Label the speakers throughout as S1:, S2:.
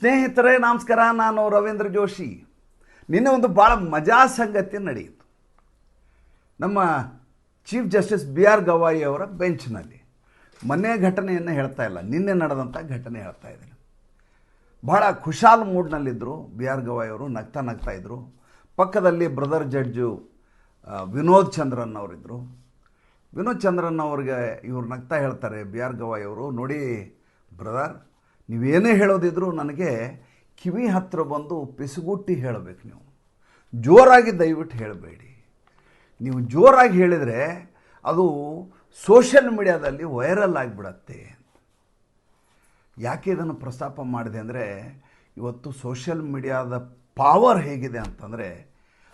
S1: ಸ್ನೇಹಿತರೇ, ನಮಸ್ಕಾರ. ನಾನು ರವೀಂದ್ರ ಜೋಶಿ. ನಿನ್ನೆ ಒಂದು ಭಾಳ ಮಜಾ ಸಂಗತಿ ನಡೆಯಿತು. ನಮ್ಮ chief justice B R Gavai ಅವರ ಬೆಂಚ್ನಲ್ಲಿ. ಮೊನ್ನೆ ಘಟನೆಯನ್ನು ಹೇಳ್ತಾ ಇಲ್ಲ. ನಿನ್ನೆ ನಡೆದಂಥ ಘಟನೆ ಹೇಳ್ತಾ ಇದ್ದೀನಿ. ಭಾಳ ಖುಷಾಲ್ ಮೂಡ್ನಲ್ಲಿದ್ದರು ಬಿ ಆರ್ ಗವಾಯಿ ಅವರು. ನಗ್ತಾ ನಗ್ತಾ ಇದ್ದರು ಪಕ್ಕದಲ್ಲಿ ಬ್ರದರ್ ಜಡ್ಜು ವಿನೋದ್ ಚಂದ್ರನ್ ಅವರಿದ್ದರು ವಿನೋದ್ ಚಂದ್ರನ್ ಅವ್ರಿಗೆ ಇವ್ರು ನಗ್ತಾ ಹೇಳ್ತಾರೆ. ಬಿ ಆರ್ ಗವಾಯಿ ಅವರು, ನೋಡಿ ಬ್ರದರ್ ನೀವೇನೇ ಹೇಳೋದಿದ್ರೂ ನನಗೆ ಕಿವಿ ಹತ್ತಿರ ಬಂದು ಪಿಸುಗುಟ್ಟಿ ಹೇಳಬೇಕು ನೀವು. ಜೋರಾಗಿ ದಯವಿಟ್ಟು ಹೇಳಬೇಡಿ. ನೀವು ಜೋರಾಗಿ ಹೇಳಿದರೆ ಅದು ಸೋಷಿಯಲ್ ಮೀಡಿಯಾದಲ್ಲಿ ವೈರಲ್ ಆಗಿಬಿಡತ್ತೆ ಯಾಕೆ ಇದನ್ನು ಪ್ರಸ್ತಾಪ ಮಾಡಿದೆ ಅಂದರೆ ಇವತ್ತು ಸೋಷಿಯಲ್ ಮೀಡಿಯಾದ ಪಾವರ್ ಹೇಗಿದೆ ಅಂತಂದರೆ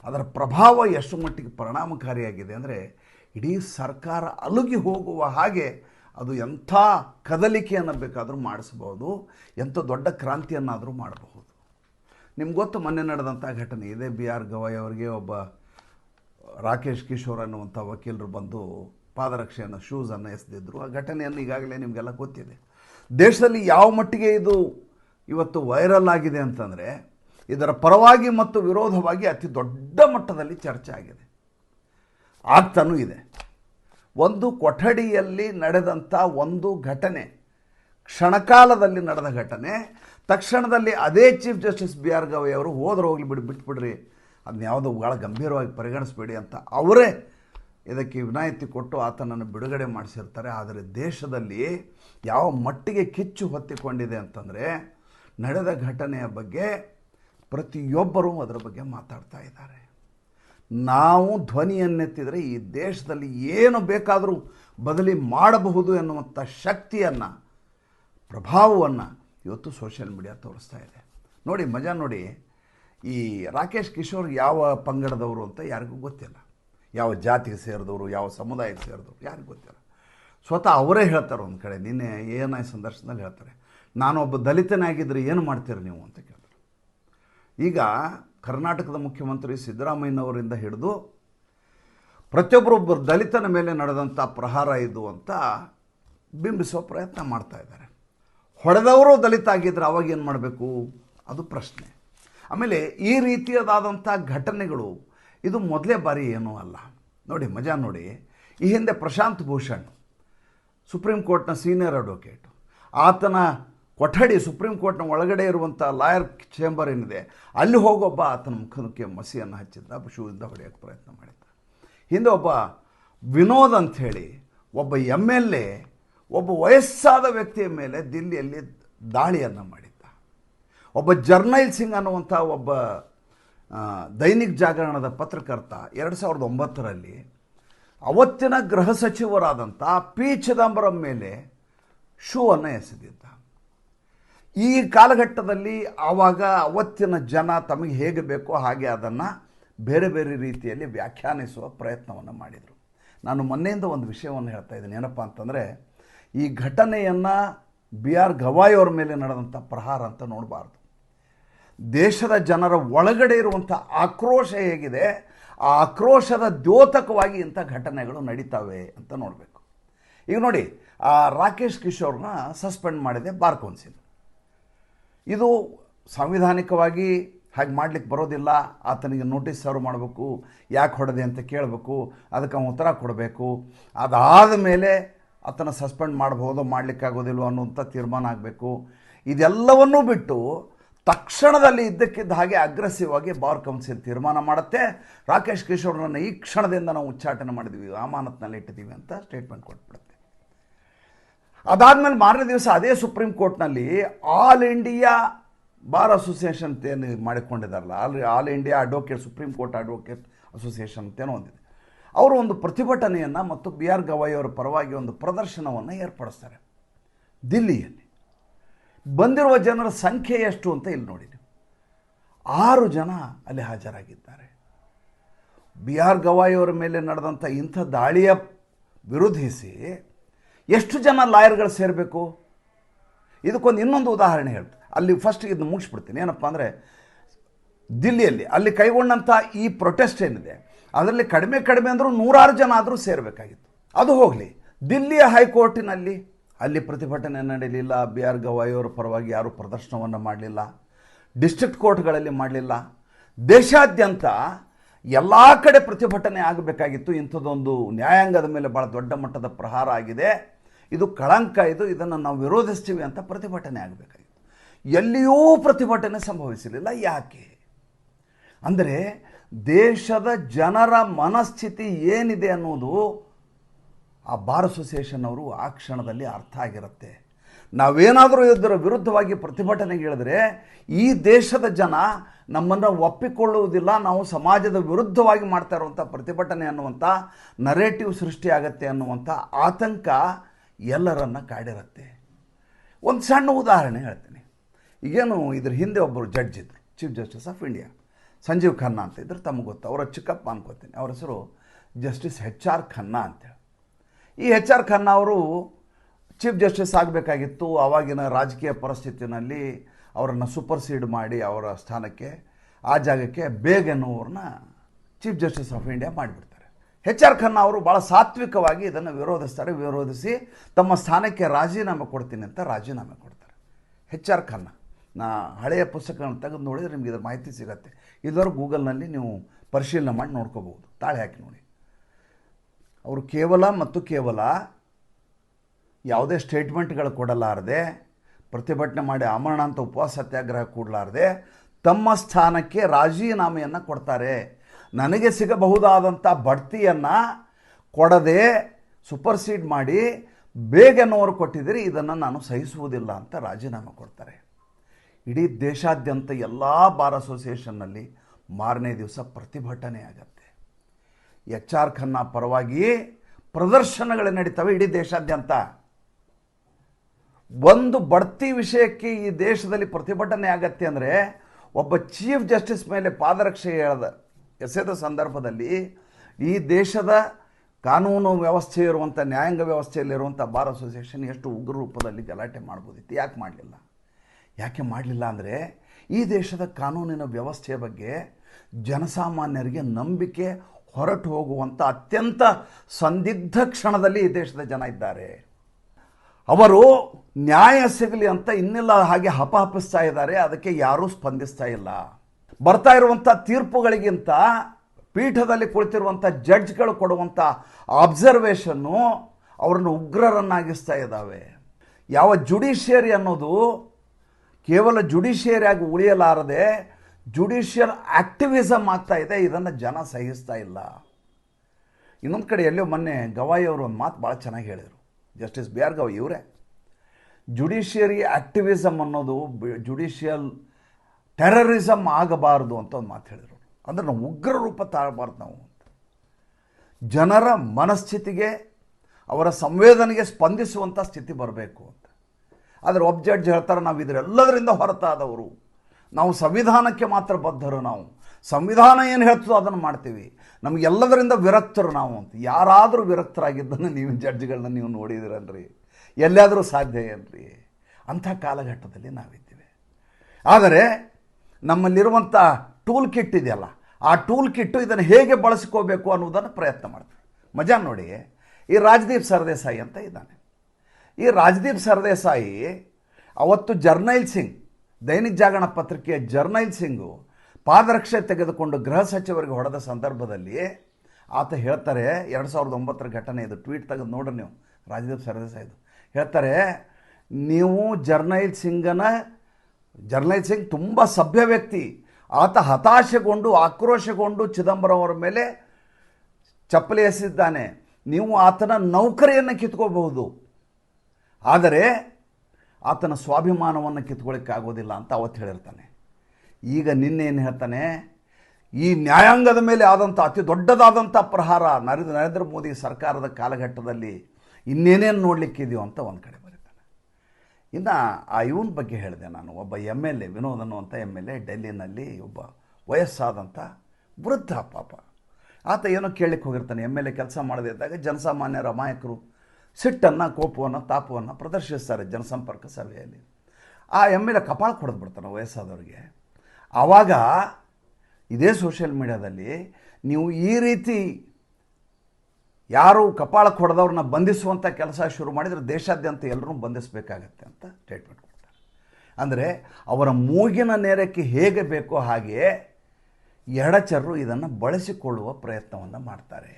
S1: ಅದರ ಪ್ರಭಾವ ಎಷ್ಟು ಮಟ್ಟಿಗೆ ಪರಿಣಾಮಕಾರಿಯಾಗಿದೆ ಅಂದರೆ ಇಡೀ ಸರ್ಕಾರ ಅಲುಗಿ ಹೋಗುವ ಹಾಗೆ ಅದು ಎಂಥ ಕದಲಿಕೆಯನ್ನು ಬೇಕಾದರೂ ಮಾಡಿಸ್ಬೋದು, ಎಂಥ ದೊಡ್ಡ ಕ್ರಾಂತಿಯನ್ನಾದರೂ ಮಾಡಬಹುದು. ನಿಮ್ಗೆ ಗೊತ್ತು ಮೊನ್ನೆ ನಡೆದಂಥ ಘಟನೆ ಇದೆ. ಬಿ ಆರ್ ಗವಾಯ್ ಅವರಿಗೆ ಒಬ್ಬ ರಾಕೇಶ್ ಕಿಶೋರ್ ಅನ್ನುವಂಥ ವಕೀಲರು ಬಂದು ಪಾದರಕ್ಷೆಯನ್ನು, ಶೂಸನ್ನು ಎಸೆದಿದ್ದರು ಆ ಘಟನೆಯನ್ನು ಈಗಾಗಲೇ ನಿಮಗೆಲ್ಲ ಗೊತ್ತಿದೆ. ದೇಶದಲ್ಲಿ ಯಾವ ಮಟ್ಟಿಗೆ ಇದು ಇವತ್ತು ವೈರಲ್ ಆಗಿದೆ ಅಂತಂದರೆ, ಇದರ ಪರವಾಗಿ ಮತ್ತು ವಿರೋಧವಾಗಿ ಅತಿ ದೊಡ್ಡ ಮಟ್ಟದಲ್ಲಿ ಚರ್ಚೆ ಆಗಿದೆ. ಆಗ್ತಾನೂ ಇದೆ. ಒಂದು ಕೊಠಡಿಯಲ್ಲಿ ನಡೆದಂಥ ಒಂದು ಘಟನೆ, ಕ್ಷಣಕಾಲದಲ್ಲಿ ನಡೆದ ಘಟನೆ, ತಕ್ಷಣದಲ್ಲಿ ಅದೇ chief justice B R Gavai ಅವರು ಹೋದ್ರೆ ಹೋಗ್ಲಿ ಬಿಡಿ, ಬಿಟ್ಬಿಡ್ರಿ ಅದನ್ನ ಯಾವುದೋ ಭಾಳ ಗಂಭೀರವಾಗಿ ಪರಿಗಣಿಸಬೇಡಿ ಅಂತ. ಅವರೇ ಇದಕ್ಕೆ ವಿನಾಯಿತಿ ಕೊಟ್ಟು ಆತನನ್ನು ಬಿಡುಗಡೆ ಮಾಡಿಸಿರ್ತಾರೆ. ಆದರೆ ದೇಶದಲ್ಲಿ ಯಾವ ಮಟ್ಟಿಗೆ ಕಿಚ್ಚು ಹೊತ್ತಿಕೊಂಡಿದೆ ಅಂತಂದರೆ, ನಡೆದ ಘಟನೆಯ ಬಗ್ಗೆ ಪ್ರತಿಯೊಬ್ಬರೂ ಅದರ ಬಗ್ಗೆ ಮಾತಾಡ್ತಾ ಇದ್ದಾರೆ. ನಾವು ಧ್ವನಿಯನ್ನೆತ್ತಿದರೆ ಈ ದೇಶದಲ್ಲಿ ಏನು ಬೇಕಾದರೂ ಬದಲಿ ಮಾಡಬಹುದು ಎನ್ನುವಂಥ ಶಕ್ತಿಯನ್ನು, ಪ್ರಭಾವವನ್ನು ಇವತ್ತು ಸೋಷಿಯಲ್ ಮೀಡಿಯಾ ತೋರಿಸ್ತಾ ಇದೆ. ನೋಡಿ, ಮಜಾ ನೋಡಿ, ಈ ರಾಕೇಶ್ ಕಿಶೋರ್ ಯಾವ ಪಂಗಡದವರು ಅಂತ ಯಾರಿಗೂ ಗೊತ್ತಿಲ್ಲ. ಯಾವ ಜಾತಿಗೆ ಸೇರಿದವರು, ಯಾವ ಸಮುದಾಯಕ್ಕೆ ಸೇರಿದವರು, ಯಾರಿಗೂ ಗೊತ್ತಿಲ್ಲ. ಸ್ವತಃ ಅವರೇ ಹೇಳ್ತಾರೆ ಒಂದು ಕಡೆ, ನಿನ್ನೆ ಐ ಸಂದರ್ಶನದಲ್ಲಿ ಹೇಳ್ತಾರೆ, ನಾನೊಬ್ಬ ದಲಿತನಾಗಿದ್ದರೆ ಏನು ಮಾಡ್ತೀರಿ ನೀವು? ಅಂತ ಕೇಳ್ತಾರೆ. ಈಗ ಕರ್ನಾಟಕದ ಮುಖ್ಯಮಂತ್ರಿ ಸಿದ್ದರಾಮಯ್ಯನವರಿಂದ ಹಿಡಿದು ಪ್ರತಿಯೊಬ್ಬರೊಬ್ಬರು ದಲಿತನ ಮೇಲೆ ನಡೆದಂಥ ಪ್ರಹಾರ ಇದು ಅಂತ ಬಿಂಬಿಸುವ ಪ್ರಯತ್ನ ಮಾಡ್ತಾ ಇದ್ದಾರೆ. ಹೊಡೆದವರು ದಲಿತ ಆಗಿದ್ದರೆ ಅವಾಗ ಏನು ಮಾಡಬೇಕು? ಅದು ಪ್ರಶ್ನೆ. ಆಮೇಲೆ ಈ ರೀತಿಯದಾದಂಥ ಘಟನೆಗಳು ಇದು ಮೊದಲೇ ಬಾರಿ ಏನೂ ಅಲ್ಲ. ನೋಡಿ, ಮಜಾ ನೋಡಿ. ಈ ಹಿಂದೆ ಪ್ರಶಾಂತ್ ಭೂಷಣ್, ಸುಪ್ರೀಂ ಕೋರ್ಟ್ನ ಸೀನಿಯರ್ ಅಡ್ವೊಕೇಟ್. ಆತನ ಕೊಠಡಿ ಸುಪ್ರೀಂ ಕೋರ್ಟ್ನ ಒಳಗಡೆ ಇರುವಂಥ ಲಾಯರ್ ಚೇಂಬರ್ ಏನಿದೆ, ಅಲ್ಲಿ ಹೋಗೊಬ್ಬ ಆತನ ಮುಖಕ್ಕೆ ಮಸಿಯನ್ನು ಹಚ್ಚಿದ್ದ ಶೂಯಿಂದ ಹೊಡೆಯೋಕ್ಕೆ ಪ್ರಯತ್ನ ಮಾಡಿದ್ದ. ಹಿಂದೆ ಒಬ್ಬ ವಿನೋದ್ ಅಂಥೇಳಿ, ಒಬ್ಬ ಎಂ ಎಲ್ ಎ ಒಬ್ಬ ವಯಸ್ಸಾದ ವ್ಯಕ್ತಿಯ ಮೇಲೆ ದಿಲ್ಲಿಯಲ್ಲಿ ದಾಳಿಯನ್ನು ಮಾಡಿದ್ದ. ಒಬ್ಬ ಜರ್ನೈಲ್ ಸಿಂಗ್ ಅನ್ನುವಂಥ ಒಬ್ಬ ದೈನಿಕ್ ಜಾಗರಣದ ಪತ್ರಕರ್ತ, ಎರಡು ಸಾವಿರದ ಒಂಬತ್ತರಲ್ಲಿ ಅವತ್ತಿನ ಗೃಹ ಸಚಿವರಾದಂಥ ಪಿ ಚಿದಂಬರಂ ಮೇಲೆ ಶೂವನ್ನು ಎಸೆದಿದ್ದ. ಈ ಕಾಲಘಟ್ಟದಲ್ಲಿ ಆವಾಗ ಅವತ್ತಿನ ಜನ ತಮಗೆ ಹೇಗೆ ಬೇಕೋ ಹಾಗೆ ಅದನ್ನು ಬೇರೆ ಬೇರೆ ರೀತಿಯಲ್ಲಿ ವ್ಯಾಖ್ಯಾನಿಸುವ ಪ್ರಯತ್ನವನ್ನು ಮಾಡಿದರು. ನಾನು ಮೊನ್ನೆಯಿಂದ ಒಂದು ವಿಷಯವನ್ನು ಹೇಳ್ತಾ ಇದ್ದೀನಿ. ಏನಪ್ಪ ಅಂತಂದರೆ, ಈ ಘಟನೆಯನ್ನು ಬಿ ಆರ್ ಅವ್ರ ಮೇಲೆ ನಡೆದಂಥ ಪ್ರಹಾರ ಅಂತ ನೋಡಬಾರ್ದು. ದೇಶದ ಜನರ ಒಳಗಡೆ ಇರುವಂಥ ಆಕ್ರೋಶ ಹೇಗಿದೆ, ಆ ಆಕ್ರೋಶದ ದ್ಯೋತಕವಾಗಿ ಇಂಥ ಘಟನೆಗಳು ನಡೀತವೆ ಅಂತ ನೋಡಬೇಕು. ಈಗ ನೋಡಿ, ಆ ರಾಕೇಶ್ ಕಿಶೋರ್ನ ಸಸ್ಪೆಂಡ್ ಮಾಡಿದೆ ಬಾರ್ ಕೌನ್ಸಿಲ್ ಇದು ಸಾಂವಿಧಾನಿಕವಾಗಿ ಹಾಗೆ ಮಾಡಲಿಕ್ಕೆ ಬರೋದಿಲ್ಲ. ಆತನಿಗೆ ನೋಟಿಸ್ ಸರ್ವ್ ಮಾಡಬೇಕು. ಯಾಕೆ ಹೊಡೆದೆ ಅಂತ ಕೇಳಬೇಕು. ಅದಕ್ಕೆ ಅವನು ಉತ್ತರ ಕೊಡಬೇಕು. ಅದಾದ ಮೇಲೆ ಆತನ ಸಸ್ಪೆಂಡ್ ಮಾಡಬಹುದೋ, ಮಾಡಲಿಕ್ಕಾಗೋದಿಲ್ವೋ ಅನ್ನುವಂಥ ತೀರ್ಮಾನ ಆಗಬೇಕು. ಇದೆಲ್ಲವನ್ನೂ ಬಿಟ್ಟು ತಕ್ಷಣದಲ್ಲಿ ಇದ್ದಕ್ಕಿದ್ದ ಹಾಗೆ ಅಗ್ರೆಸಿವ್ ಆಗಿ ಬಾರ್ ಕೌನ್ಸಿಲ್ ತೀರ್ಮಾನ ಮಾಡುತ್ತೆ. ರಾಕೇಶ್ ಕಿಶೋರ್ನನ್ನು ಈ ಕ್ಷಣದಿಂದ ನಾವು ಉಚ್ಚಾಟನೆ ಮಾಡಿದ್ವಿ. ಅಮಾನತ್ನಲ್ಲಿ ಇಟ್ಟಿದ್ದೀವಿ ಅಂತ ಸ್ಟೇಟ್ಮೆಂಟ್ ಕೊಟ್ಬಿಡುತ್ತೆ. ಅದಾದಮೇಲೆ ಮಾರನೇ ದಿವಸ ಅದೇ ಸುಪ್ರೀಂ ಕೋರ್ಟ್ನಲ್ಲಿ ಆಲ್ ಇಂಡಿಯಾ ಬಾರ್ ಅಸೋಸಿಯೇಷನ್ ಅಂತೇನು ಮಾಡಿಕೊಂಡಿದ್ದಾರಲ್ಲ all all India advocate supreme court advocate association ಅಂತೇನೋ ಹೊಂದಿದೆ ಅವರು ಒಂದು ಪ್ರತಿಭಟನೆಯನ್ನು ಮತ್ತು ಬಿ ಆರ್ ಗವಾಯಿ ಅವರ ಪರವಾಗಿ ಒಂದು ಪ್ರದರ್ಶನವನ್ನು ಏರ್ಪಡಿಸ್ತಾರೆ. ದಿಲ್ಲಿಯಲ್ಲಿ. ಬಂದಿರುವ ಜನರ ಸಂಖ್ಯೆ ಎಷ್ಟು ಅಂತ ಇಲ್ಲಿ ನೋಡಿ ನೀವು. ಆರು ಜನ ಅಲ್ಲಿ ಹಾಜರಾಗಿದ್ದಾರೆ. ಬಿ ಆರ್ ಗವಾಯಿಯವರ ಮೇಲೆ ನಡೆದಂಥ ಇಂಥ ದಾಳಿಯ ವಿರೋಧಿಸಿ ಎಷ್ಟು ಜನ ಲಾಯರ್ಗಳು ಸೇರಬೇಕು? ಇದಕ್ಕೊಂದು ಇನ್ನೊಂದು ಉದಾಹರಣೆ ಹೇಳ್ತೀನಿ ಅಲ್ಲಿ ಫಸ್ಟ್ ಇದನ್ನು ಮುಗಿಸ್ಬಿಡ್ತೀನಿ. ಏನಪ್ಪ ಅಂದರೆ, ದಿಲ್ಲಿಯಲ್ಲಿ ಅಲ್ಲಿ ಕೈಗೊಂಡಂಥ ಈ ಪ್ರೊಟೆಸ್ಟ್ ಏನಿದೆ, ಅದರಲ್ಲಿ ಕಡಿಮೆ ಕಡಿಮೆ ಅಂದರೂ ನೂರಾರು ಜನ ಆದರೂ ಸೇರಬೇಕಾಗಿತ್ತು. ಅದು ಹೋಗಲಿ. ದಿಲ್ಲಿಯ ಹೈಕೋರ್ಟಿನಲ್ಲಿ ಅಲ್ಲಿ ಪ್ರತಿಭಟನೆ ನಡೆಯಲಿಲ್ಲ ಬಿ ಆರ್ ಗವಾಯಿಯವರ ಪರವಾಗಿ ಯಾರೂ ಪ್ರದರ್ಶನವನ್ನು ಮಾಡಲಿಲ್ಲ. ಡಿಸ್ಟ್ರಿಕ್ಟ್ ಕೋರ್ಟ್ಗಳಲ್ಲಿ ಮಾಡಲಿಲ್ಲ. ದೇಶಾದ್ಯಂತ ಎಲ್ಲ ಕಡೆ ಪ್ರತಿಭಟನೆ ಆಗಬೇಕಾಗಿತ್ತು. ಇಂಥದ್ದೊಂದು ನ್ಯಾಯಾಂಗದ ಮೇಲೆ ಭಾಳ ದೊಡ್ಡ ಮಟ್ಟದ ಪ್ರಹಾರ ಆಗಿದೆ. ಇದು ಕಳಂಕ, ಇದು ಇದನ್ನು ನಾವು ವಿರೋಧಿಸ್ತೀವಿ ಅಂತ ಪ್ರತಿಭಟನೆ ಆಗಬೇಕಾಗಿತ್ತು. ಎಲ್ಲಿಯೂ ಪ್ರತಿಭಟನೆ ಸಂಭವಿಸಲಿಲ್ಲ. ಯಾಕೆ? ಅಂದರೆ ದೇಶದ ಜನರ ಮನಸ್ಥಿತಿ ಏನಿದೆ ಅನ್ನೋದು ಆ ಬಾರ್ ಅಸೋಸಿಯೇಷನ್ ಅವರು ಆ ಕ್ಷಣದಲ್ಲಿ ಅರ್ಥ ಆಗಿರುತ್ತೆ. ನಾವೇನಾದರೂ ಇದರ ವಿರುದ್ಧವಾಗಿ ಪ್ರತಿಭಟನೆಗೆ ಹೇಳಿದ್ರೆ ಈ ದೇಶದ ಜನ ನಮ್ಮನ್ನು ಒಪ್ಪಿಕೊಳ್ಳುವುದಿಲ್ಲ, ನಾವು ಸಮಾಜದ ವಿರುದ್ಧವಾಗಿ ಮಾಡ್ತಾ ಇರುವಂಥ ಪ್ರತಿಭಟನೆ ಅನ್ನುವಂಥ ನರೇಟಿವ್ ಸೃಷ್ಟಿಯಾಗತ್ತೆ ಅನ್ನುವಂಥ ಆತಂಕ ಎಲ್ಲರನ್ನ ಕಾಡಿರುತ್ತೆ. ಒಂದು ಸಣ್ಣ ಉದಾಹರಣೆ ಹೇಳ್ತೀನಿ. ಈಗೇನು ಇದ್ರ ಹಿಂದೆ ಒಬ್ಬರು ಜಡ್ಜ್ ಇದ್ದರು chief justice of India Sanjiv Khanna ಅಂತ ಇದ್ರು, ತಮಗೆ ಗೊತ್ತು. ಅವರ ಚಿಕ್ಕಪ್ಪ ಅನ್ಕೋತೀನಿ. ಅವ್ರ ಹೆಸರು ಜಸ್ಟಿಸ್ ಹೆಚ್ ಆರ್ ಖನ್ನಾ ಅಂತೇಳಿ ಈ ಹೆಚ್ ಆರ್ ಖನ್ನಾ ಅವರು ಚೀಫ್ ಜಸ್ಟಿಸ್ ಆಗಬೇಕಾಗಿತ್ತು. ಆವಾಗಿನ ರಾಜಕೀಯ ಪರಿಸ್ಥಿತಿನಲ್ಲಿ ಅವರನ್ನು ಸೂಪರ್ಸೀಡ್ ಮಾಡಿ ಅವರ ಸ್ಥಾನಕ್ಕೆ, ಆ ಜಾಗಕ್ಕೆ ಬೇಗ ಎನ್ನುವ್ರನ್ನ ಚೀಫ್ ಜಸ್ಟಿಸ್ ಆಫ್ ಇಂಡಿಯಾ ಮಾಡಿಬಿಡ್ತಾರೆ. ಹೆಚ್ ಆರ್ ಖನ್ನಾ ಅವರು ಭಾಳ ಸಾತ್ವಿಕವಾಗಿ ಇದನ್ನು ವಿರೋಧಿಸ್ತಾರೆ, ವಿರೋಧಿಸಿ ತಮ್ಮ ಸ್ಥಾನಕ್ಕೆ ರಾಜೀನಾಮೆ ಕೊಡ್ತೀನಿ ಅಂತ ರಾಜೀನಾಮೆ ಕೊಡ್ತಾರೆ. ಹೆಚ್ ಆರ್ ಖನ್ನಾ ನಾ ಹಳೆಯ ಪುಸ್ತಕಗಳನ್ನು ತೆಗೆದು ನೋಡಿದರೆ ನಿಮಗೆ ಇದರ ಮಾಹಿತಿ ಸಿಗುತ್ತೆ. ಇಲ್ಲರೂ ಗೂಗಲ್ನಲ್ಲಿ ನೀವು ಪರಿಶೀಲನೆ ಮಾಡಿ ನೋಡ್ಕೋಬೋದು ತಾಳೆ ಹಾಕಿ ನೋಡಿ. ಅವರು ಕೇವಲ ಮತ್ತು ಕೇವಲ ಯಾವುದೇ ಸ್ಟೇಟ್ಮೆಂಟ್ಗಳು ಕೊಡಲಾರದೆ, ಪ್ರತಿಭಟನೆ ಮಾಡಿ ಆಮರಣಾಂತ ಉಪವಾಸ ಸತ್ಯಾಗ್ರಹ ಕೂಡಲಾರದೆ, ತಮ್ಮ ಸ್ಥಾನಕ್ಕೆ ರಾಜೀನಾಮೆಯನ್ನು ಕೊಡ್ತಾರೆ. ನನಗೆ ಸಿಗಬಹುದಾದಂಥ ಬಡ್ತಿಯನ್ನು ಕೊಡದೆ ಸೂಪರ್ಸೀಡ್ ಮಾಡಿ ಬೇಗನವರು ಕೊಟ್ಟಿದ್ದೀರಿ, ಇದನ್ನು ನಾನು ಸಹಿಸುವುದಿಲ್ಲ ಅಂತ ರಾಜೀನಾಮೆ ಕೊಡ್ತಾರೆ. ಇಡೀ ದೇಶಾದ್ಯಂತ ಎಲ್ಲ ಬಾರ್ ಅಸೋಸಿಯೇಷನ್ನಲ್ಲಿ ಮಾರನೇ ದಿವಸ ಪ್ರತಿಭಟನೆ ಆಗತ್ತೆ. ಎಚ್ ಆರ್ ಖನ್ನಾ ಪರವಾಗಿ ಪ್ರದರ್ಶನಗಳು ನಡೀತವೆ ಇಡೀ ದೇಶಾದ್ಯಂತ. ಒಂದು ಬಡ್ತಿ ವಿಷಯಕ್ಕೆ ಈ ದೇಶದಲ್ಲಿ ಪ್ರತಿಭಟನೆ ಆಗತ್ತೆ ಅಂದರೆ ಒಬ್ಬ ಚೀಫ್ ಜಸ್ಟಿಸ್ ಮೇಲೆ ಪಾದರಕ್ಷೆ ಎಳೆದ ಎಸೆದ ಸಂದರ್ಭದಲ್ಲಿ ಈ ದೇಶದ ಕಾನೂನು ವ್ಯವಸ್ಥೆ ಇರುವಂಥ ನ್ಯಾಯಾಂಗ ವ್ಯವಸ್ಥೆಯಲ್ಲಿರುವಂಥ ಬಾರ್ ಅಸೋಸಿಯೇಷನ್ ಎಷ್ಟು ಉಗ್ರ ರೂಪದಲ್ಲಿ ಗಲಾಟೆ ಮಾಡ್ಬೋದಿತ್ತು. ಯಾಕೆ ಮಾಡಲಿಲ್ಲ? ಯಾಕೆ ಮಾಡಲಿಲ್ಲ ಅಂದರೆ ಈ ದೇಶದ ಕಾನೂನಿನ ವ್ಯವಸ್ಥೆಯ ಬಗ್ಗೆ ಜನಸಾಮಾನ್ಯರಿಗೆ ನಂಬಿಕೆ ಹೊರಟು ಹೋಗುವಂಥ ಅತ್ಯಂತ ಸಂದಿಗ್ಧ ಕ್ಷಣದಲ್ಲಿ ಈ ದೇಶದ ಜನ ಇದ್ದಾರೆ. ಅವರು ನ್ಯಾಯ ಸಿಗಲಿ ಅಂತ ಇನ್ನೆಲ್ಲ ಹಾಗೆ ಹಪಹಪಿಸ್ತಾ ಇದ್ದಾರೆ, ಅದಕ್ಕೆ ಯಾರೂ ಸ್ಪಂದಿಸ್ತಾ ಇಲ್ಲ. ಬರ್ತಾ ಇರುವಂಥ ತೀರ್ಪುಗಳಿಗಿಂತ ಪೀಠದಲ್ಲಿ ಕುಳಿತಿರುವಂಥ ಜಡ್ಜ್ಗಳು ಕೊಡುವಂಥ ಅಬ್ಸರ್ವೇಷನ್ನು ಅವರನ್ನು ಉಗ್ರರನ್ನಾಗಿಸ್ತಾ ಇದ್ದಾವೆ. ಯಾವ ಜುಡಿಷಿಯರಿ ಅನ್ನೋದು ಕೇವಲ ಜುಡಿಷಿಯರಿಯಾಗಿ ಉಳಿಯಲಾರದೆ ಜುಡಿಷಿಯಲ್ ಆಕ್ಟಿವಿಸಮ್ ಆಗ್ತಾ ಇದೆ, ಇದನ್ನು ಜನ ಸಹಿಸ್ತಾ ಇಲ್ಲ. ಇನ್ನೊಂದು ಕಡೆ ಎಲ್ಲೋ ಮೊನ್ನೆ ಗವಾಯಿ ಅವರು ಒಂದು ಮಾತು ಭಾಳ ಚೆನ್ನಾಗಿ ಹೇಳಿದರು. ಜಸ್ಟಿಸ್ ಬಿ ಆರ್ ಗವಾಯಿ ಇವರೇ. ಜುಡಿಷಿಯರಿ ಆಕ್ಟಿವಿಸಮ್ ಅನ್ನೋದು ಜುಡಿಷಿಯಲ್ ಟೆರರಿಸಮ್ ಆಗಬಾರದು ಅಂತ ಒಂದು ಮಾತು ಹೇಳಿದರು ಅಂದರೆ ನಾವು ಉಗ್ರ ರೂಪ ತಾಳಬಾರ್ದು ನಾವು ಅಂತ. ಜನರ ಮನಸ್ಥಿತಿಗೆ, ಅವರ ಸಂವೇದನೆಗೆ ಸ್ಪಂದಿಸುವಂಥ ಸ್ಥಿತಿ ಬರಬೇಕು ಅಂತ. ಆದರೆ ಒಬ್ ಜಡ್ಜ್ ಹೇಳ್ತಾರೆ, ನಾವು ಇದರೆಲ್ಲದರಿಂದ ಹೊರತಾದವರು. ನಾವು ಸಂವಿಧಾನಕ್ಕೆ ಮಾತ್ರ ಬದ್ಧರು ನಾವು. ಸಂವಿಧಾನ ಏನು ಹೇಳ್ತದೋ ಅದನ್ನು ಮಾಡ್ತೀವಿ. ನಮಗೆಲ್ಲದರಿಂದ ವಿರಕ್ತರು ನಾವು ಅಂತ. ಯಾರಾದರೂ ವಿರಕ್ತರಾಗಿದ್ದನ್ನು ನೀವು ಜಡ್ಜ್ಗಳನ್ನ ನೀವು ನೋಡಿದಿರಲ್ರಿ? ಎಲ್ಲಾದರೂ ಸಾಧ್ಯ ಏನ್ರಿ? ಅಂಥ ಕಾಲಘಟ್ಟದಲ್ಲಿ ನಾವಿದ್ದೇವೆ. ಆದರೆ ನಮ್ಮಲ್ಲಿರುವಂಥ ಟೂಲ್ ಕಿಟ್ ಇದೆಯಲ್ಲ, ಆ ಟೂಲ್ ಕಿಟ್ಟು ಇದನ್ನು ಹೇಗೆ ಬಳಸ್ಕೋಬೇಕು ಅನ್ನೋದನ್ನು ಪ್ರಯತ್ನ ಮಾಡ್ತೀವಿ ಮಜಾ ನೋಡಿ, ಈ ರಾಜದೀಪ್ ಸರ್ದೇಸಾಯಿ ಅಂತ ಇದ್ದಾನೆ. ಈ ರಾಜದೀಪ್ ಸರ್ದೇಸಾಯಿ, ಅವತ್ತು ಜರ್ನೈಲ್ ಸಿಂಗ್, ದೈನಿಕ್ ಜಾಗರಣ ಪತ್ರಿಕೆಯ ಜರ್ನೈಲ್ ಸಿಂಗು, ಪಾದರಕ್ಷೆ ತೆಗೆದುಕೊಂಡು ಗೃಹ ಸಚಿವರಿಗೆ ಹೊಡೆದ ಸಂದರ್ಭದಲ್ಲಿ ಆತ ಹೇಳ್ತಾರೆ, ಎರಡು ಸಾವಿರದ ಒಂಬತ್ತರ ಘಟನೆ ಇದು ಟ್ವೀಟ್ ತೆಗೆದು ನೋಡ್ರಿ ನೀವು, ರಾಜದೀಪ್ ಸರ್ದೇಸಾಯಿದು. ಹೇಳ್ತಾರೆ, ನೀವು ಜರ್ನೈಲ್ ಸಿಂಗನ ಜರ್ನೈಲ್ ಸಿಂಗ್ ತುಂಬ ಸಭ್ಯ ವ್ಯಕ್ತಿ. ಆತ ಹತಾಶೆಗೊಂಡು, ಆಕ್ರೋಶಗೊಂಡು ಚಿದಂಬರಂ ಅವರ ಮೇಲೆ ಚಪ್ಪಲಿ ಎಸೆದಿದ್ದಾನೆ. ನೀವು ಆತನ ನೌಕರಿಯನ್ನು ಕಿತ್ಕೋಬಹುದು. ಆದರೆ ಆತನ ಸ್ವಾಭಿಮಾನವನ್ನು ಕಿತ್ಕೊಳ್ಳಿಕ್ಕೆ ಆಗೋದಿಲ್ಲ ಅಂತ ಅವತ್ತು ಹೇಳಿರ್ತಾನೆ. ಈಗ ನಿನ್ನೆ ಏನು ಹೇಳ್ತಾನೆ? ಈ ನ್ಯಾಯಾಂಗದ ಮೇಲೆ ಆದಂಥ ಅತಿ ದೊಡ್ಡದಾದಂಥ ಪ್ರಹಾರ ನರೇಂದ್ರ ನರೇಂದ್ರ ಮೋದಿ ಸರ್ಕಾರದ ಕಾಲಘಟ್ಟದಲ್ಲಿ ಇನ್ನೇನೇನು ನೋಡಲಿಕ್ಕಿದೆಯೋ ಅಂತ ಒಂದು ಕಡೆ ಇನ್ನು ಆ ಇವನ ಬಗ್ಗೆ ಹೇಳಿದೆ ನಾನು. ಒಬ್ಬ ಎಂ ಎಲ್ ಎ ವಿನೋದ್ ಅನ್ನುವಂಥ ಎಂ ಎಲ್ ಎ ಡೆಲ್ಲಿನಲ್ಲಿ ಒಬ್ಬ ವಯಸ್ಸಾದಂಥ ವೃದ್ಧ ಪಾಪ. ಆತ ಏನೋ ಕೇಳಲಿಕ್ಕೆ ಹೋಗಿರ್ತಾನೆ. ಎಂ ಎಲ್ ಎ ಕೆಲಸ ಮಾಡದೇ ಇದ್ದಾಗ ಜನಸಾಮಾನ್ಯರ ಮಾಯಕರು ಸಿಟ್ಟನ್ನು, ಕೋಪವನ್ನು, ತಾಪವನ್ನು ಪ್ರದರ್ಶಿಸ್ತಾರೆ ಜನಸಂಪರ್ಕ ಸಭೆಯಲ್ಲಿ. ಆ ಎಂ ಎಲ್ ಎ ಕಪಾಳ ಕೊಡದ್ಬಿಡ್ತಾನೆ ವಯಸ್ಸಾದವ್ರಿಗೆ. ಆವಾಗ ಇದೇ ಸೋಷಿಯಲ್ ಮೀಡಿಯಾದಲ್ಲಿ ನೀವು ಈ ರೀತಿ ಯಾರು ಕಪಾಳಕ್ಕೆ ಕೊಡದವ್ರನ್ನ ಬಂಧಿಸುವಂಥ ಕೆಲಸ ಶುರು ಮಾಡಿದರೆ ದೇಶಾದ್ಯಂತ ಎಲ್ಲರೂ ಬಂಧಿಸಬೇಕಾಗತ್ತೆ ಅಂತ ಸ್ಟೇಟ್ಮೆಂಟ್ ಕೊಡ್ತಾರೆ. ಅಂದರೆ ಅವರ ಮೂಗಿನ ನೇರಕ್ಕೆ ಹೇಗೆ ಬೇಕೋ ಹಾಗೆಯೇ ಎಡಚರರು ಇದನ್ನು ಬಳಸಿಕೊಳ್ಳುವ ಪ್ರಯತ್ನವನ್ನು ಮಾಡ್ತಾರೆ.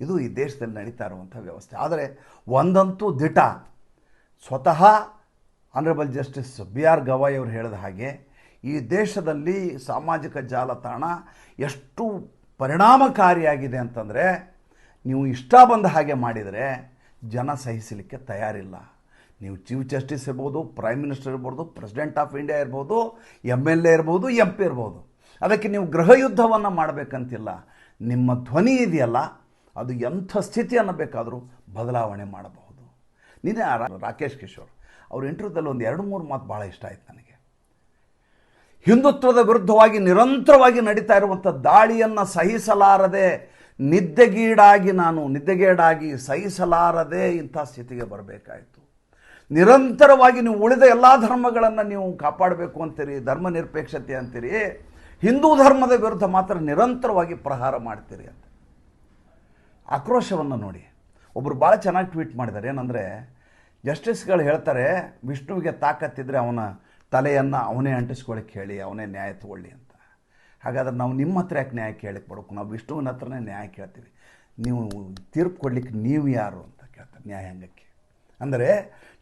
S1: ಇದು ಈ ದೇಶದಲ್ಲಿ ನಡೀತಾ ಇರುವಂಥ ವ್ಯವಸ್ಥೆ. ಆದರೆ ಒಂದಂತೂ ದಿಟ. ಸ್ವತಃ honourable justice B R Gavai ಅವರು ಹೇಳಿದ ಹಾಗೆ ಈ ದೇಶದಲ್ಲಿ ಸಾಮಾಜಿಕ ಜಾಲತಾಣ ಎಷ್ಟು ಪರಿಣಾಮಕಾರಿಯಾಗಿದೆ ಅಂತಂದರೆ ನೀವು ಇಷ್ಟ ಬಂದ ಹಾಗೆ ಮಾಡಿದರೆ ಜನ ಸಹಿಸಲಿಕ್ಕೆ ತಯಾರಿಲ್ಲ. ನೀವು ಚೀಫ್ ಜಸ್ಟಿಸ್ ಇರ್ಬೋದು, ಪ್ರೈಮ್ ಮಿನಿಸ್ಟರ್ ಇರ್ಬೋದು, ಪ್ರೆಸಿಡೆಂಟ್ ಆಫ್ ಇಂಡಿಯಾ ಇರ್ಬೋದು ಎಂ ಎಲ್ ಎ ಇರ್ಬೋದು, ಎಂ ಪಿ ಇರ್ಬೋದು. ಅದಕ್ಕೆ ನೀವು ಗೃಹ ಯುದ್ಧವನ್ನು ಮಾಡಬೇಕಂತಿಲ್ಲ. ನಿಮ್ಮ ಧ್ವನಿ ಇದೆಯಲ್ಲ, ಅದು ಎಂಥ ಸ್ಥಿತಿಯನ್ನು ಬೇಕಾದರೂ ಬದಲಾವಣೆ ಮಾಡಬಹುದು. ನಿನ್ನೆ ರಾಕೇಶ್ ಕಿಶೋರ್, ಅವ್ರ ಇಂಟರ್ವ್ಯೂದಲ್ಲಿ ಒಂದು ಎರಡು ಮೂರು ಮಾತು ಭಾಳ ಇಷ್ಟ ಆಯ್ತು ನನಗೆ. ಹಿಂದುತ್ವದ ವಿರುದ್ಧವಾಗಿ ನಿರಂತರವಾಗಿ ನಡೀತಾ ಇರುವಂಥ ದಾಳಿಯನ್ನು ಸಹಿಸಲಾರದೆ ನಿದ್ದೆಗೀಡಾಗಿ ನಾನು, ನಿದ್ದೆಗೇಡಾಗಿ ಸಹಿಸಲಾರದೆ ಇಂಥ ಸ್ಥಿತಿಗೆ ಬರಬೇಕಾಯಿತು. ನಿರಂತರವಾಗಿ ನೀವು ಉಳಿದ ಎಲ್ಲ ಧರ್ಮಗಳನ್ನು ನೀವು ಕಾಪಾಡಬೇಕು ಅಂತೀರಿ, ಧರ್ಮ ನಿರಪೇಕ್ಷತೆ ಅಂತೀರಿ, ಹಿಂದೂ ಧರ್ಮದ ವಿರುದ್ಧ ಮಾತ್ರ ನಿರಂತರವಾಗಿ ಪ್ರಹಾರ ಮಾಡ್ತೀರಿ ಅಂತ. ಆಕ್ರೋಶವನ್ನು ನೋಡಿ. ಒಬ್ಬರು ಭಾಳ ಚೆನ್ನಾಗಿ ಟ್ವೀಟ್ ಮಾಡಿದ್ದಾರೆ ಏನಂದರೆ, ಜಸ್ಟಿಸ್ಗಳು ಹೇಳ್ತಾರೆ, ವಿಷ್ಣುವಿಗೆ ತಾಕತ್ತಿದ್ರೆ ಅವನ ತಲೆಯನ್ನು ಅವನೇ ಅಂಟಿಸ್ಕೊಳ್ಳಿಕ್ಕೆ ಹೇಳಿ, ಅವನೇ ನ್ಯಾಯ ತಗೊಳ್ಳಿ ಅಂತ. ಹಾಗಾದ್ರೆ ನಾವು ನಿಮ್ಮ ಹತ್ರ ಯಾಕೆ ನ್ಯಾಯ ಕೇಳಕ್ಕೆ ಬರಬೇಕು? ನಾವು ವಿಷ್ಣುವಿನ ಹತ್ರನೇ ನ್ಯಾಯ ಕೇಳ್ತೀವಿ. ನೀವು ತೀರ್ಪು ಕೊಡ್ಲಿಕ್ಕೆ ನೀವು ಯಾರು ಅಂತ ಕೇಳ್ತಾರೆ ನ್ಯಾಯಾಂಗಕ್ಕೆ. ಅಂದರೆ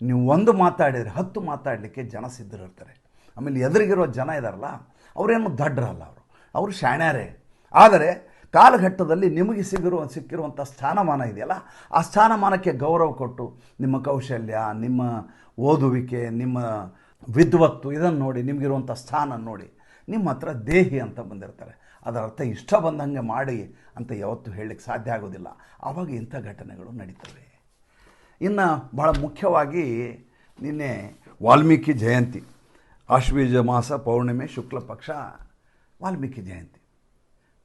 S1: ನೀವು ಒಂದು ಮಾತಾಡಿದರೆ ಹತ್ತು ಮಾತಾಡಲಿಕ್ಕೆ ಜನ ಸಿದ್ಧರಿರ್ತಾರೆ ಆಮೇಲೆ ಎದುರಿಗಿರೋ ಜನ ಇದಾರಲ್ಲ, ಅವರೇನು ದಡ್ಡರಲ್ಲ ಅವರು. ಅವರು ಶಾಣ್ಯಾರೆ. ಆದರೆ ಕಾಲಘಟ್ಟದಲ್ಲಿ ನಿಮಗೆ ಸಿಗಿರುವ ಸಿಕ್ಕಿರುವಂಥ ಸ್ಥಾನಮಾನ ಇದೆಯಲ್ಲ, ಆ ಸ್ಥಾನಮಾನಕ್ಕೆ ಗೌರವ ಕೊಟ್ಟು ನಿಮ್ಮ ಕೌಶಲ್ಯ, ನಿಮ್ಮ ಓದುವಿಕೆ, ನಿಮ್ಮ ವಿದ್ವತ್ತು ಇದನ್ನು ನೋಡಿ, ನಿಮಗಿರುವಂಥ ಸ್ಥಾನ ನೋಡಿ ನಿಮ್ಮ ಹತ್ರ ದೇಹಿ ಅಂತ ಬಂದಿರ್ತಾರೆ. ಅದರ ಅರ್ಥ ಇಷ್ಟ ಬಂದಂಗೆ ಮಾಡಿ ಅಂತ ಯಾವತ್ತೂ ಹೇಳಲಿಕ್ಕೆ ಸಾಧ್ಯ ಆಗೋದಿಲ್ಲ. ಆವಾಗ ಇಂಥ ಘಟನೆಗಳು ನಡೀತವೆ. ಇನ್ನು ಬಹಳ ಮುಖ್ಯವಾಗಿ ನಿನ್ನೆ ವಾಲ್ಮೀಕಿ ಜಯಂತಿ ಆಶ್ವೀಜ ಮಾಸ, ಪೌರ್ಣಿಮೆ, ಶುಕ್ಲ ಪಕ್ಷ, ವಾಲ್ಮೀಕಿ ಜಯಂತಿ.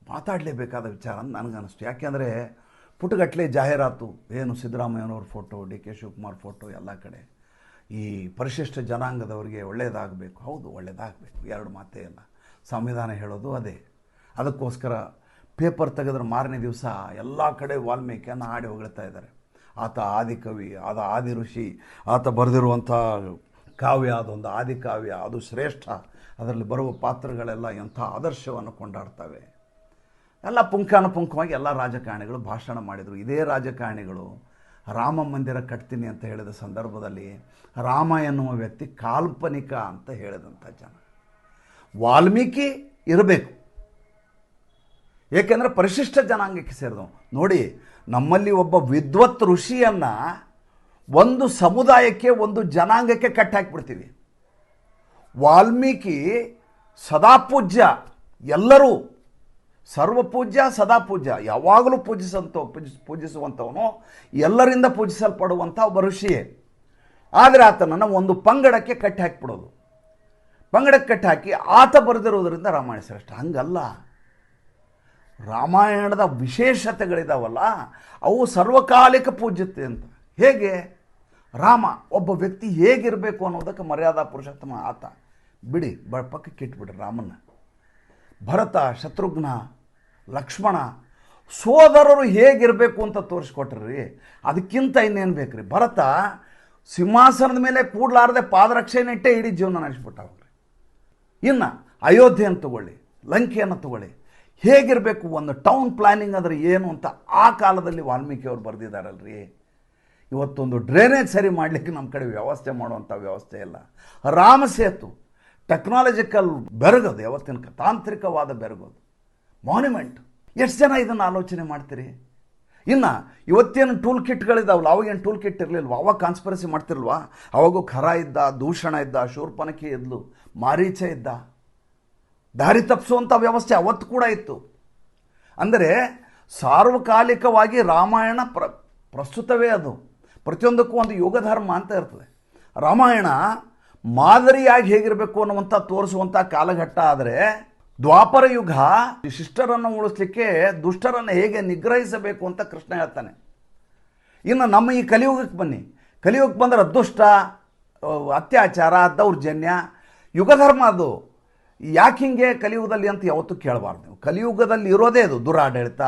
S1: ಮಾತಾಡಲೇಬೇಕಾದ ವಿಚಾರ ಅಂತ ನನಗನ್ನಿಸ್ತು. ಯಾಕೆಂದರೆ ಪುಟಗಟ್ಟಲೆ ಜಾಹೀರಾತು, ಏನು ಸಿದ್ದರಾಮಯ್ಯನವ್ರ photo, D K Shivakumar photo ಎಲ್ಲ ಕಡೆ. ಈ ಪರಿಶಿಷ್ಟ ಜನಾಂಗದವರಿಗೆ ಒಳ್ಳೆಯದಾಗಬೇಕು ಹೌದು ಒಳ್ಳೆಯದಾಗಬೇಕು ಎರಡು ಮಾತೇ ಇಲ್ಲ. ಸಂವಿಧಾನ ಹೇಳೋದು ಅದೇ. ಅದಕ್ಕೋಸ್ಕರ ಪೇಪರ್ ತೆಗೆದ್ರೆ ಮಾರನೇ ದಿವಸ ಎಲ್ಲ ಕಡೆ ವಾಲ್ಮೀಕಿಯನ್ನು ಹಾಡಿ ಹೊಗಳ್ತಾ ಇದ್ದಾರೆ. ಆತ ಆದಿಕವಿ ಆದ ಆದಿ ಋಷಿ, ಆತ ಬರೆದಿರುವಂಥ ಕಾವ್ಯ, ಅದೊಂದು ಆದಿಕಾವ್ಯ ಅದು ಶ್ರೇಷ್ಠ. ಅದರಲ್ಲಿ ಬರುವ ಪಾತ್ರಗಳೆಲ್ಲ ಎಂಥ ಆದರ್ಶವನ್ನು ಕೊಂಡಾಡ್ತವೆ. ಎಲ್ಲ ಪುಂಖಾನುಪುಂಖವಾಗಿ ಎಲ್ಲ ರಾಜಕಾರಣಿಗಳು ಭಾಷಣ ಮಾಡಿದರು. ಇದೇ ರಾಜಕಾರಣಿಗಳು ರಾಮ ಮಂದಿರ ಕಟ್ತೀನಿ ಅಂತ ಹೇಳಿದ ಸಂದರ್ಭದಲ್ಲಿ ರಾಮ ಎನ್ನುವ ವ್ಯಕ್ತಿ ಕಾಲ್ಪನಿಕ ಅಂತ ಹೇಳಿದಂಥ ಜನ. ವಾಲ್ಮೀಕಿ ಇರಬೇಕು. ಏಕೆಂದರೆ ಪರಿಶಿಷ್ಟ ಜನಾಂಗಕ್ಕೆ ಸೇರಿದವು ನೋಡಿ, ನಮ್ಮಲ್ಲಿ ಒಬ್ಬ ವಿದ್ವತ್ ಋಷಿಯನ್ನು ಒಂದು ಸಮುದಾಯಕ್ಕೆ, ಒಂದು ಜನಾಂಗಕ್ಕೆ ಕಟ್ಟಾಕ್ಬಿಡ್ತೀವಿ ವಾಲ್ಮೀಕಿ ಸದಾ ಪೂಜ್ಯ, ಎಲ್ಲರೂ ಸರ್ವ ಪೂಜ್ಯ, ಸದಾ ಪೂಜ್ಯ. ಯಾವಾಗಲೂ ಪೂಜಿಸಂತ ಪೂಜಿಸ್ ಪೂಜಿಸುವಂಥವನು, ಎಲ್ಲರಿಂದ ಪೂಜಿಸಲ್ಪಡುವಂಥ ಒಬ್ಬ ಋಷಿಯೇ. ಆದರೆ ಆತನನ್ನು ಒಂದು ಪಂಗಡಕ್ಕೆ ಕಟ್ಟಿ ಹಾಕಿಬಿಡೋದು. ಪಂಗಡಕ್ಕೆ ಕಟ್ಟಾಕಿ ಆತ ಬರೆದಿರೋದ್ರಿಂದ ರಾಮಾಯಣ ಶ್ರೇಷ್ಠ. ಹಂಗಲ್ಲ. ರಾಮಾಯಣದ ವಿಶೇಷತೆಗಳಿದಾವಲ್ಲ, ಅವು ಸರ್ವಕಾಲಿಕ ಪೂಜ್ಯತೆ ಅಂತ. ಹೇಗೆ? ರಾಮ ಒಬ್ಬ ವ್ಯಕ್ತಿ ಹೇಗಿರಬೇಕು ಅನ್ನೋದಕ್ಕೆ ಮರ್ಯಾದಾ ಪುರುಷೋತ್ತಮ ಆತ. ಬಿಡಿ, ಬ ಪಕ್ಕಕ್ಕೆ ಇಟ್ಬಿಡ್ರಿ ರಾಮನ ಭರತ, ಶತ್ರುಘ್ನ, ಲಕ್ಷ್ಮಣ, ಸೋದರರು ಹೇಗಿರಬೇಕು ಅಂತ ತೋರಿಸ್ಕೊಟ್ರಿ. ಅದಕ್ಕಿಂತ ಇನ್ನೇನು ಬೇಕ್ರಿ? ಭರತ ಸಿಂಹಾಸನದ ಮೇಲೆ ಕೂಡಲಾರದೆ ಪಾದರಕ್ಷೆ ನೆಟ್ಟೆ ಇಡೀ ಜೀವನ ನಡೆಸ್ಬಿಟ್ಟ ಇನ್ನು ಅಯೋಧ್ಯೆಯನ್ನು ತಗೊಳ್ಳಿ, ಲಂಕೆಯನ್ನು ತಗೊಳ್ಳಿ. ಹೇಗಿರಬೇಕು ಒಂದು ಟೌನ್ ಪ್ಲಾನಿಂಗ್ ಅಂದರೆ ಏನು ಅಂತ ಆ ಕಾಲದಲ್ಲಿ ವಾಲ್ಮೀಕಿಯವರು ಬರೆದಿದ್ದಾರಲ್ರಿ? ಇವತ್ತೊಂದು ಡ್ರೈನೇಜ್ ಸರಿ ಮಾಡಲಿಕ್ಕೆ ನಮ್ಮ ಕಡೆ ವ್ಯವಸ್ಥೆ ಮಾಡುವಂಥ ವ್ಯವಸ್ಥೆ ಇಲ್ಲ. ರಾಮ ಸೇತು ಟೆಕ್ನಾಲಜಿಕಲ್ ಬೆರಗೋದು, ಯಾವತ್ತಿನ ತಾಂತ್ರಿಕವಾದ ಬೆರಗೋದು. ಮಾನ್ಯುಮೆಂಟ್ ಎಷ್ಟು ಜನ ಇದನ್ನು ಆಲೋಚನೆ ಮಾಡ್ತೀರಿ? ಇನ್ನು ಇವತ್ತೇನು ಟೂಲ್ ಕಿಟ್ಗಳಿದ್ದಾವಲ್ಲ ಅವಾಗೇನು ಟೂಲ್ ಕಿಟ್ ಇರಲಿಲ್ವ? ಅವಾಗ ಕಾನ್ಸ್ಪರಸಿ ಮಾಡ್ತಿರಲ್ವಾ? ಅವಾಗೂ ಖರ ಇದ್ದ, ದೂಷಣ ಇದ್ದ ಶೂರ್ಪನಕಿ ಇದ್ಲು, ಮಾರೀಚ ಇದ್ದ. ದಾರಿ ತಪ್ಪಿಸುವಂಥ ವ್ಯವಸ್ಥೆ ಅವತ್ತು ಕೂಡ ಇತ್ತು. ಅಂದರೆ ಸಾರ್ವಕಾಲಿಕವಾಗಿ ರಾಮಾಯಣ ಪ್ರ, ಪ್ರಸ್ತುತವೇ ಅದು. ಪ್ರತಿಯೊಂದಕ್ಕೂ ಒಂದು ಯೋಗಧರ್ಮ ಅಂತ ಇರ್ತದೆ. ರಾಮಾಯಣ ಮಾದರಿಯಾಗಿ ಹೇಗಿರಬೇಕು ಅನ್ನುವಂಥ ತೋರಿಸುವಂಥ ಕಾಲಘಟ್ಟ ಆದರೆ ದ್ವಾಪರ ಯುಗ ಶಿಷ್ಟರನ್ನು ಉಳಿಸ್ಲಿಕ್ಕೆ ದುಷ್ಟರನ್ನು ಹೇಗೆ ನಿಗ್ರಹಿಸಬೇಕು ಅಂತ ಕೃಷ್ಣ ಹೇಳ್ತಾನೆ. ಇನ್ನು ನಮ್ಮ ಈ ಕಲಿಯುಗಕ್ಕೆ ಬನ್ನಿ. ಕಲಿಯುಗಕ್ಕೆ ಬಂದರೆ ದುಷ್ಟ ಅತ್ಯಾಚಾರ, ದೌರ್ಜನ್ಯ ಯುಗಧರ್ಮ ಅದು. ಯಾಕೆ ಹಿಂಗೆ ಕಲಿಯುಗದಲ್ಲಿ ಅಂತ ಯಾವತ್ತೂ ಕೇಳಬಾರ್ದು ನೀವು. ಕಲಿಯುಗದಲ್ಲಿ ಇರೋದೇ ಅದು, ದುರಾಡಳಿತ,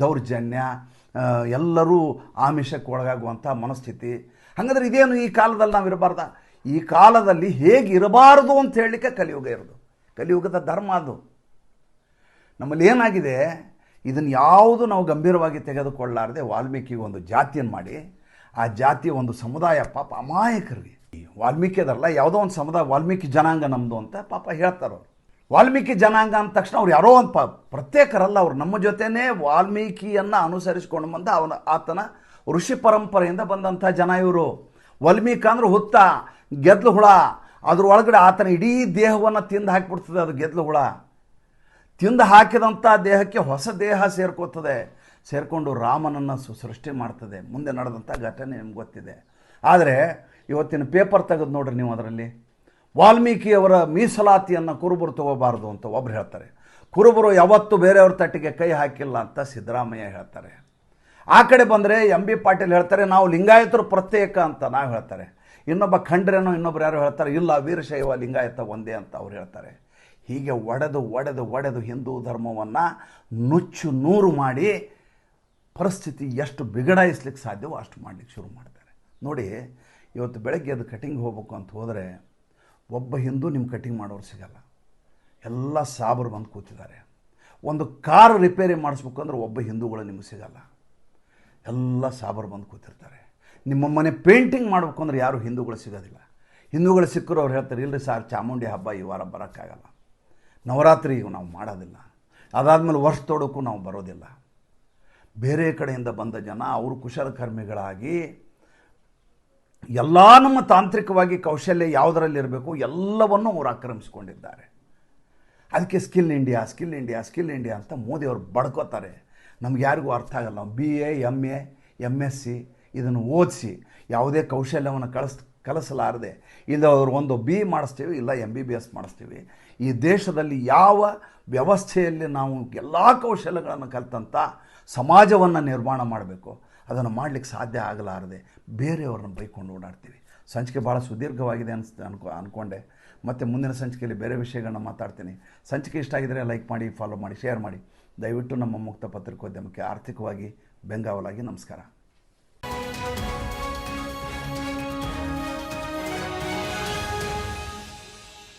S1: ದೌರ್ಜನ್ಯ ಎಲ್ಲರೂ ಆಮಿಷಕ್ಕೆ ಒಳಗಾಗುವಂಥ ಮನಸ್ಥಿತಿ. ಹಾಗಾದ್ರೆ ಇದೇನು ಈ ಕಾಲದಲ್ಲಿ ನಾವು ಇರಬಾರ್ದ? ಈ ಕಾಲದಲ್ಲಿ ಹೇಗೆ ಇರಬಾರದು ಅಂತ ಹೇಳಲಿಕ್ಕೆ ಕಲಿಯುಗ ಇರೋದು. ಕಲಿಯುಗದ ಧರ್ಮ ಅದು. ನಮ್ಮಲ್ಲಿ ಏನಾಗಿದೆ? ಇದನ್ನು ಯಾವುದು ನಾವು ಗಂಭೀರವಾಗಿ ತೆಗೆದುಕೊಳ್ಳಾರದೆ ವಾಲ್ಮೀಕಿಗೆ ಒಂದು ಜಾತಿಯನ್ನು ಮಾಡಿ, ಆ ಜಾತಿ ಒಂದು ಸಮುದಾಯ ಪಾಪ ಅಮಾಯಕರಿಗೆ. ವಾಲ್ಮೀಕಿ ಅದರಲ್ಲ ಯಾವುದೋ ಒಂದು ಸಮುದಾಯ ವಾಲ್ಮೀಕಿ ಜನಾಂಗ ನಮ್ಮದು ಅಂತ ಪಾಪ ಹೇಳ್ತಾರೆ ವಾಲ್ಮೀಕಿ ಜನಾಂಗ ಅಂದ ತಕ್ಷಣ ಅವ್ರು ಯಾರೋ ಒಂದು ಪಾಪ, ಪ್ರತ್ಯೇಕರಲ್ಲ ಅವ್ರು. ನಮ್ಮ ಜೊತೆನೇ ವಾಲ್ಮೀಕಿಯನ್ನು ಅನುಸರಿಸಿಕೊಂಡು ಬಂದ ಅವನ, ಆತನ ಋಷಿ ಪರಂಪರೆಯಿಂದ ಬಂದಂಥ ಜನ ಇವರು. ವಾಲ್ಮೀಕಿ ಅಂದ್ರೆ ಹುತ್ತ, ಗೆದ್ಲು ಹುಳ. ಅದ್ರ ಒಳಗಡೆ ಆತನ ಇಡೀ ದೇಹವನ್ನು ತಿಂದು ಹಾಕಿಬಿಡ್ತದೆ ಅದು ಗೆದ್ಲು ಹುಳ. ತಿಂದು ಹಾಕಿದಂಥ ದೇಹಕ್ಕೆ ಹೊಸ ದೇಹ ಸೇರ್ಕೋತದೆ. ಸೇರಿಕೊಂಡು ರಾಮನನ್ನು ಸೃಷ್ಟಿ ಮಾಡ್ತದೆ. ಮುಂದೆ ನಡೆದಂಥ ಘಟನೆ ನಿಮ್ಗೆ ಗೊತ್ತಿದೆ. ಆದರೆ ಇವತ್ತಿನ ಪೇಪರ್ ತೆಗೆದು ನೋಡ್ರಿ ನೀವು ಅದರಲ್ಲಿ. ವಾಲ್ಮೀಕಿಯವರ ಮೀಸಲಾತಿಯನ್ನು ಕುರುಬರು ತಗೋಬಾರ್ದು ಅಂತ ಒಬ್ರು ಹೇಳ್ತಾರೆ. ಕುರುಬರು ಯಾವತ್ತೂ ಬೇರೆಯವ್ರ ತಟ್ಟಿಗೆ ಕೈ ಹಾಕಿಲ್ಲ ಅಂತ ಸಿದ್ದರಾಮಯ್ಯ ಹೇಳ್ತಾರೆ. ಆ ಕಡೆ ಬಂದರೆ ಎಂ ಬಿ ಪಾಟೀಲ್ ಹೇಳ್ತಾರೆ, ನಾವು ಲಿಂಗಾಯತರು ಪ್ರತ್ಯೇಕ ಅಂತ ನಾವು ಹೇಳ್ತಾರೆ. ಇನ್ನೊಬ್ಬ ಖಂಡ್ರೇನೋ ಇನ್ನೊಬ್ರು ಯಾರು ಹೇಳ್ತಾರೆ, ಇಲ್ಲ ವೀರಶೈವ ಲಿಂಗಾಯತ ಒಂದೇ ಅಂತ ಅವ್ರು ಹೇಳ್ತಾರೆ. ಹೀಗೆ ಒಡೆದು ಒಡೆದು ಒಡೆದು ಹಿಂದೂ ಧರ್ಮವನ್ನು ನುಚ್ಚು ನೂರು ಮಾಡಿ ಪರಿಸ್ಥಿತಿ ಎಷ್ಟು ಬಿಗಡಾಯಿಸ್ಲಿಕ್ಕೆ ಸಾಧ್ಯವೋ ಅಷ್ಟು ಮಾಡಲಿಕ್ಕೆ ಶುರು ಮಾಡ್ತಾರೆ. ನೋಡಿ, ಇವತ್ತು ಬೆಳಗ್ಗೆ ಅದು ಕಟಿಂಗ್ ಹೋಗ್ಬೇಕು ಅಂತ ಹೋದರೆ ಒಬ್ಬ ಹಿಂದೂ ನಿಮ್ಮ ಕಟಿಂಗ್ ಮಾಡೋರು ಸಿಗಲ್ಲ. ಎಲ್ಲ ಸಾಬರು ಬಂದು ಕೂತಿದ್ದಾರೆ. ಒಂದು ಕಾರು ರಿಪೇರಿ ಮಾಡಿಸ್ಬೇಕು ಅಂದ್ರೆ ಒಬ್ಬ ಹಿಂದೂಗಳು ನಿಮಗೆ ಸಿಗಲ್ಲ. ಎಲ್ಲ ಸಾಬರು ಬಂದು ಕೂತಿರ್ತಾರೆ. ನಿಮ್ಮ ಮನೆ ಪೇಂಟಿಂಗ್ ಮಾಡಬೇಕು ಅಂದ್ರೆ ಯಾರು ಹಿಂದೂಗಳು ಸಿಗೋದಿಲ್ಲ. ಹಿಂದೂಗಳು ಸಿಕ್ಕರು ಅವ್ರು ಹೇಳ್ತಾರೆ ಇಲ್ಲರಿ ಸಾರ್, ಚಾಮುಂಡಿ ಹಬ್ಬ ಈ ವಾರ ಬರೋಕ್ಕಾಗಲ್ಲ. ನವರಾತ್ರಿ ನಾವು ಮಾಡೋದಿಲ್ಲ. ಅದಾದಮೇಲೆ ವರ್ಷ ತೊಡಕು ನಾವು ಬರೋದಿಲ್ಲ. ಬೇರೆ ಕಡೆಯಿಂದ ಬಂದ ಜನ ಅವರು ಕುಶಲಕರ್ಮಿಗಳಾಗಿ ಎಲ್ಲ ನಮ್ಮ ತಾಂತ್ರಿಕವಾಗಿ ಕೌಶಲ್ಯ ಯಾವುದರಲ್ಲಿರಬೇಕು ಎಲ್ಲವನ್ನೂ ಅವರು ಆಕ್ರಮಿಸ್ಕೊಂಡಿದ್ದಾರೆ. ಅದಕ್ಕೆ skill India skill India skill India ಅಂತ ಮೋದಿಯವರು ಬಡ್ಕೋತಾರೆ. ನಮ್ಗೆ ಯಾರಿಗೂ ಅರ್ಥ ಆಗಲ್ಲ. B A M A M S C ಇದನ್ನು ಓದಿಸಿ ಯಾವುದೇ ಕೌಶಲ್ಯವನ್ನು ಕಳಿಸ್ ಕಲಿಸಲಾರದೆ, ಇಲ್ಲ ಅವರು ಒಂದು ಬಿ ಮಾಡಿಸ್ತೀವಿ, ಇಲ್ಲ ಎಂ ಬಿ ಬಿ ಎಸ್ ಮಾಡಿಸ್ತೀವಿ. ಈ ದೇಶದಲ್ಲಿ ಯಾವ ವ್ಯವಸ್ಥೆಯಲ್ಲಿ ನಾವು ಎಲ್ಲ ಕೌಶಲ್ಯಗಳನ್ನು ಕಲಿತಂಥ ಸಮಾಜವನ್ನು ನಿರ್ಮಾಣ ಮಾಡಬೇಕು, ಅದನ್ನು ಮಾಡಲಿಕ್ಕೆ ಸಾಧ್ಯ ಆಗಲಾರದೆ ಬೇರೆಯವ್ರನ್ನ ಬೈಕೊಂಡು ಓಡಾಡ್ತೀವಿ. ಸಂಚಿಕೆ ಭಾಳ ಸುದೀರ್ಘವಾಗಿದೆ ಅನ್ಸ್ ಅನ್ಕೊ ಅಂದ್ಕೊಂಡೆ ಮತ್ತು ಮುಂದಿನ ಸಂಚಿಕೆಯಲ್ಲಿ ಬೇರೆ ವಿಷಯಗಳನ್ನ ಮಾತಾಡ್ತೀನಿ. ಸಂಚಿಕೆ ಇಷ್ಟ ಆಗಿದರೆ ಲೈಕ್ ಮಾಡಿ, ಫಾಲೋ ಮಾಡಿ, ಶೇರ್ ಮಾಡಿ. ದಯವಿಟ್ಟು ನಮ್ಮ ಮುಕ್ತ ಪತ್ರಿಕೋದ್ಯಮಕ್ಕೆ ಆರ್ಥಿಕವಾಗಿ ಬೆಂಗಾವಲಾಗಿ ನಮಸ್ಕಾರ.